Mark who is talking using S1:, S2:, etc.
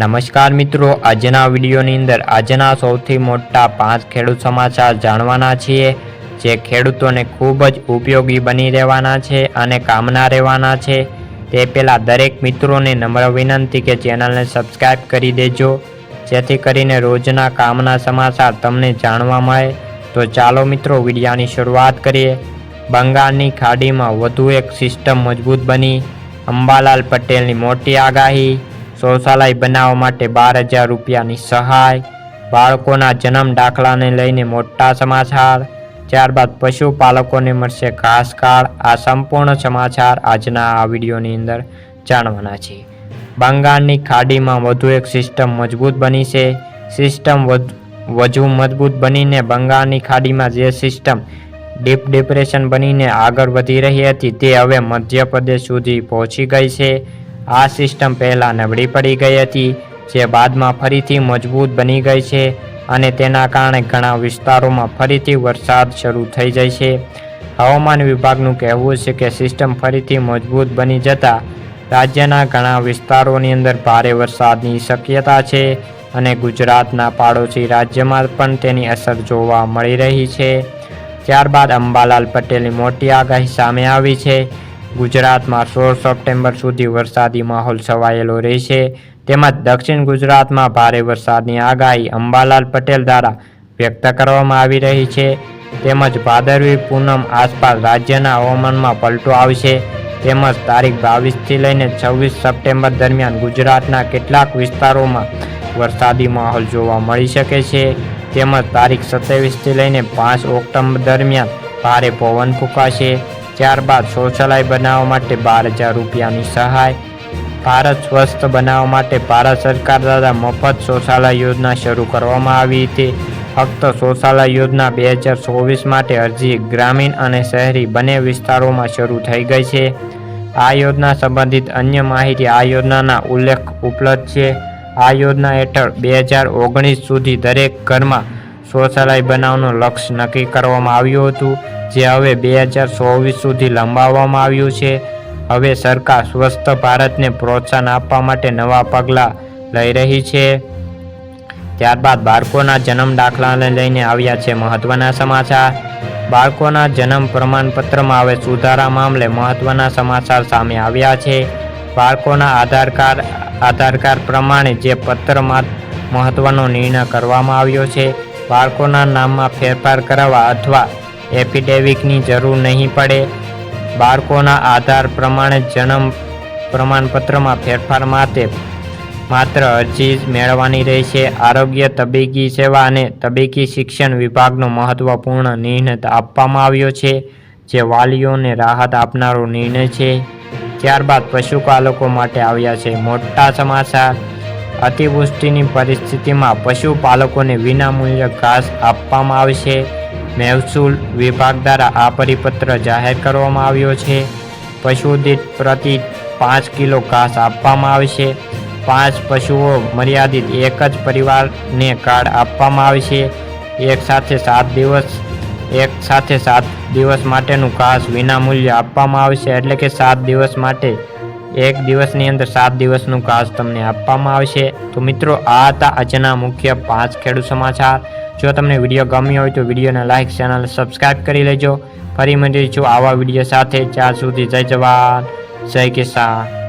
S1: નમસ્કાર મિત્રો, આજના વિડીયોની અંદર આજના સૌથી મોટા પાંચ ખેડૂત સમાચાર જાણવાના છીએ. જે ખેડૂતોને ખૂબ જ ઉપયોગી બની રહેવાના છે અને કામના રહેવાના છે. તે પહેલાં દરેક મિત્રોને નમ્ર વિનંતી કે ચેનલને સબસ્ક્રાઈબ કરી દેજો, જેથી કરીને રોજના કામના સમાચાર તમને જાણવા મળે. તો ચાલો મિત્રો, વિડીયાની શરૂઆત કરીએ. બંગાળની ખાડીમાં વધુ એક સિસ્ટમ મજબૂત બની. અંબાલાલ પટેલની મોટી આગાહી. શૌચાલય બનાવવા માટે બાર હજાર રૂપિયાની સહાય. બાળકોના જન્મ દાખલાને લઈને મોટા સમાચાર. ત્યારબાદ પશુપાલકોને મળશે ઘાસ કાળ આ સંપૂર્ણ સમાચાર આજના આ વિડીયોની અંદર જાણવાના છે. બંગાળની ખાડીમાં વધુ એક સિસ્ટમ મજબૂત બની છે. સિસ્ટમ વધ- મજબૂત બનીને બંગાળની ખાડીમાં જે સિસ્ટમ ડીપ ડિપ્રેશન બનીને આગળ વધી રહી હતી તે હવે મધ્યપ્રદેશ સુધી પહોંચી ગઈ છે. આ સિસ્ટમ પહેલાં નબળી પડી ગઈ હતી, જે બાદમાં ફરીથી મજબૂત બની ગઈ છે અને તેના કારણે ઘણા વિસ્તારોમાં ફરીથી વરસાદ શરૂ થઈ જાય છે. હવામાન વિભાગનું કહેવું છે કે સિસ્ટમ ફરીથી મજબૂત બની જતાં રાજ્યના ઘણા વિસ્તારોની અંદર ભારે વરસાદની શક્યતા છે અને ગુજરાતના પાડોશી રાજ્યમાં પણ તેની અસર જોવા મળી રહી છે. ત્યારબાદ અંબાલાલ પટેલની મોટી આગાહી સામે આવી છે ગુજરાતમાં સોળ સપ્ટેમ્બર સુધી વરસાદી માહોલ છવાયેલો રહેશે. તેમજ દક્ષિણ ગુજરાતમાં ભારે વરસાદની આગાહી અંબાલાલ પટેલ દ્વારા વ્યક્ત કરવામાં આવી રહી છે. તેમજ ભાદરવી પૂનમ આસપાસ રાજ્યના હવામાનમાં પલટો આવશે. તેમજ તારીખ બાવીસથી લઈને છવ્વીસ સપ્ટેમ્બર દરમિયાન ગુજરાતના કેટલાક વિસ્તારોમાં વરસાદી માહોલ જોવા મળી શકે છે. તેમજ તારીખ સત્યાવીસથી લઈને પાંચ ઓક્ટોબર દરમિયાન ભારે પવન ફૂંકાશે. ત્યારબાદ શૌચાલય બનાવવા માટે બાર હજાર રૂપિયાની સહાય. ભારત સ્વસ્થ બનાવવા માટે ભારત સરકાર દ્વારા મફત શૌચાલય યોજના શરૂ કરવામાં આવી હતી. ફક્ત શૌચાલય યોજના બે હજાર ચોવીસ માટે અરજી ગ્રામીણ અને શહેરી બંને વિસ્તારોમાં શરૂ થઈ ગઈ છે. આ યોજના સંબંધિત અન્ય માહિતી આ યોજનાના ઉલ્લેખ ઉપલબ્ધ છે. આ યોજના હેઠળ બે હજાર ઓગણીસ સુધી દરેક ઘરમાં શૌચાલય બનાવવાનું લક્ષ્ય નક્કી કરવામાં આવ્યું હતું. જે હવે બે હજાર ચોવીસ સુધી લંબાવવામાં આવ્યું છે. હવે સરકાર સ્વસ્થ ભારતને પ્રોત્સાહન આપવા માટે નવા પગલાં લઈ રહી છે. ત્યારબાદ બાળકોના જન્મ દાખલાને લઈને આવ્યા છે મહત્વના સમાચાર. બાળકોના જન્મ પ્રમાણપત્રમાં હવે સુધારા મામલે મહત્વના સમાચાર સામે આવ્યા છે. બાળકોના આધાર કાર્ડ આધાર કાર્ડ પ્રમાણે જે પત્રમાં મહત્વનો નિર્ણય કરવામાં આવ્યો છે. બાળકોના નામમાં ફેરફાર કરાવવા અથવા એફિડેવિટની જરૂર નહીં પડે. બાળકોના આધાર પ્રમાણે જન્મ પ્રમાણપત્રમાં ફેરફાર માટે માત્ર અરજી મેળવવાની રહેશે. આરોગ્ય, તબીબી સેવા અને તબીબી શિક્ષણ વિભાગનો મહત્વપૂર્ણ નિર્ણય આપવામાં આવ્યો છે, જે વાલીઓને રાહત આપનારો નિર્ણય છે. ત્યારબાદ પશુપાલકો માટે આવ્યા છે મોટા સમાચાર. અતિવૃષ્ટિની પરિસ્થિતિમાં પશુપાલકોને વિનામૂલ્ય ઘાસ આપવામાં આવશે. મહેસૂલ વિભાગ દ્વારા આ પરિપત્ર જાહેર કરવામાં આવ્યો છે. પશુ દીઠ પ્રતિ પાંચ કિલો ઘાસ આપવામાં આવશે પાંચ પશુઓ મર્યાદિત એક જ પરિવારને કાર્ડ આપવામાં આવશે એક સાથે સાત દિવસ, એક સાથે સાત દિવસ માટેનું ઘાસ વિનામૂલ્ય આપવામાં આવશે એટલે કે સાત દિવસ માટે એક દિવસની અંદર સાત દિવસનું ઘાસ તમને આપવામાં આવશે. તો મિત્રો, આ હતા આજના મુખ્ય પાંચ ખેડૂત સમાચાર. જો તમને વીડિયો ગમ્યો હોય તો વિડીયોને લાઇક ચેનલ સબસ્ક્રાઈબ કરી લેજો. ફરી મળીશું આવા વીડિયો સાથે. ત્યાં સુધી જય જવાન, જય કિસાન.